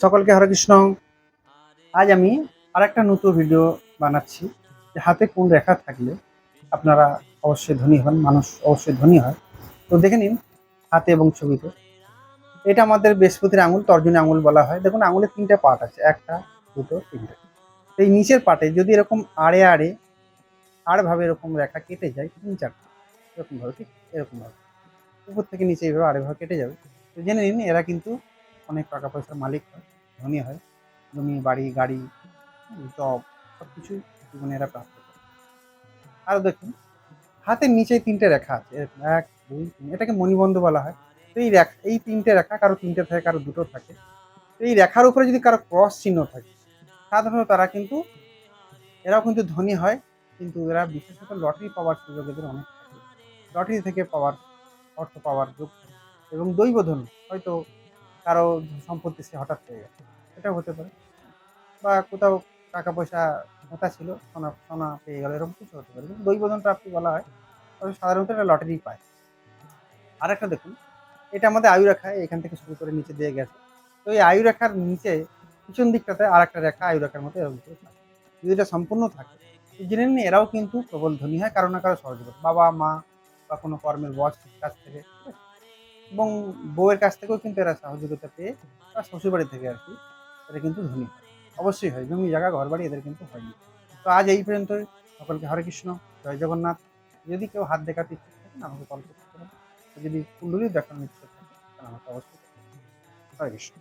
সকলকে হরে কৃষ্ণ। আজ আমি আর একটা নতুন ভিডিও বানাচ্ছি, যে হাতে কোন রেখা থাকলে আপনারা অবশ্যই ধনী হন, মানুষ অবশ্যই ধনী হয়। তো দেখে নিন হাতে এবং ছবিতে। এটা আমাদের বৃহস্পতির আঙুল, তর্জনী আঙুল বলা হয়। দেখুন আঙুলের তিনটে পার্ট আছে, একটা, দুটো, তিনটে। এই নিচের পার্টে যদি এরকম আড়ে আড়ে, আড়ভাবে এরকম রেখা কেটে যায়, তিন চারটে এরকম ভাবে ঠিক এরকমভাবে। উপর থেকে নিচে এইভাবে আড়েভাবে কেটে যাবে। তো জেনে নিন, এরা কিন্তু অনেক টাকা পয়সার মালিক হয়, ধনী হয়, জমি, বাড়ি, গাড়ি জব সব কিছু জীবনে এরা প্রাপ্ত করে। আরও দেখুন, হাতের নিচে তিনটে রেখা আছে, এক দুই, তিন, এটাকে মণিবন্ধ বলা হয়। তো এই রেখা, এই তিনটে রেখা কারও তিনটে থাকে, কারও দুটো থাকে। তো এই রেখার উপরে যদি কারও ক্রস চিহ্ন থাকে, সাধারণত তারা কিন্তু, এরাও কিন্তু ধনী হয়, কিন্তু এরা বিশেষত লটারি পাওয়ার সুযোগ এদের অনেক লটারি থেকে পাওয়ার, অর্থ পাওয়ার যোগ এবং দৈবধন, হয়তো কারও সম্পত্তি সে হঠাৎ পেয়ে গেছে। এটাও হতে পারে। বা কোথাও টাকা পয়সা মোটা ছিল, সোনা সোনা পেয়ে গেল, এরকম কিছু হতে পারে। কিন্তু দৈবধন প্রাপ্তি বলা হয়, তবে সাধারণত এটা লটারি পায়। আর একটা দেখুন, এটা আমাদের আয়ু রেখা এখান থেকে শুরু করে নিচে দিয়ে গেছে। তো এই আয়ু রেখার নিচে, পিছন দিকটাতে আর একটা রেখা আয়ু রেখার মতো এরকম করে থাকে। যদি এটা সম্পূর্ণ থাকে জেনে নিন এরাও কিন্তু প্রবল ধনী হয়, কারও না কারও সহযোগিতা বাবা, মা বা কোনো কর্মের বস কাছ থেকে? এবং বউয়ের কাছ থেকেও কিন্তু এরা সহযোগিতা পেয়ে বা শ্বশুরবাড়ি থেকে আর কি, এরা কিন্তু ধনী। অবশ্যই হয়, জমি, জায়গা ঘর বাড়ি এদের কিন্তু হয়নি। তো আজ এই পর্যন্ত সকলকে হরে কৃষ্ণ, জয় জগন্নাথ। যদি কেউ হাত দেখাতে ইচ্ছুক থাকেন আমাকে কল করতে পারেন। যদি কুণ্ডলী দেখানোর ইচ্ছুক থাকেন তাহলে আমাকে অবশ্যই। হরে কৃষ্ণ।